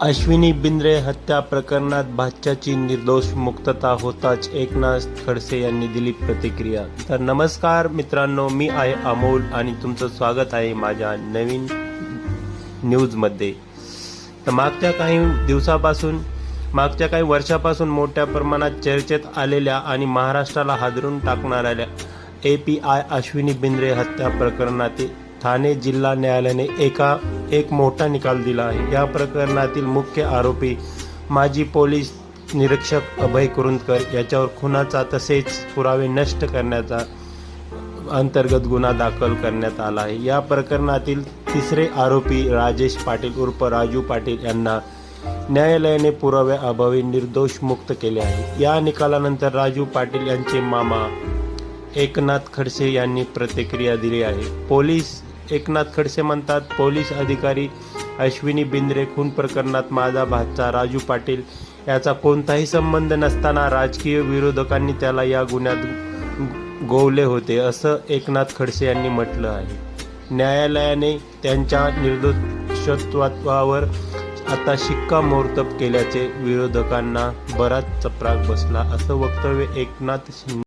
अश्विनी बिंद्रे हत्या प्रकरणात भाच्याची निर्दोष मुक्तता होताच एकनाथ खडसे यांनी दिली प्रतिक्रिया. तर नमस्कार मित्रांनो मी आहे अमोल आणि तुमचं स्वागत आहे माझ्या नवीन न्यूजमध्ये. तर मागच्या काही दिवसापासून मागच्या काही वर्षापासून मोठ्या प्रमाणात चर्चेत आलेल्या आणि महाराष्ट्राला हादरून टाकणाऱ्या A P I Ashwini Bindre हत्या प्रकरणातील ठाणे जिल्हा न्यायालयाने एका एक मोठा निकाल दिला आहे. या प्रकरणातील मुख्य आरोपी माजी पोलीस निरीक्षक अभय कुरुंदकर याच्यावर खुनाचा तसेच पुरावे नष्ट करण्याचा अंतर्गत गुन्हा दाखल करण्यात आला आहे. या प्रकरणातील तिसरे आरोपी राजेश पाटील उर्फ राजू पाटील यांना न्यायालयाने पुराव्याअभावी निर्दोष मुक्त केले आहे. या निकालानंतर राजू पाटील यांचे मामा एकनाथ खडसे यांनी प्रतिक्रिया दिली आहे. पोलीस एकनाथ खडसे म्हणतात पोलीस अधिकारी अश्विनी बिंद्रे खून प्रकरणात माझा भाचा राजू पाटील. याचा कोणताही संबंध नसताना राजकीय विरोधकांनी त्याला या गुन्ह्यात गोवले होते असं एकनाथ खडसे यांनी म्हटलं आहे. न्यायालयाने त्यांच्या निर्दोषत्वावर आता शिक्कामोर्तब केल्याचे विरोधकांना बराच चपराक बसला असं वक्तव्य एकनाथ शिंदे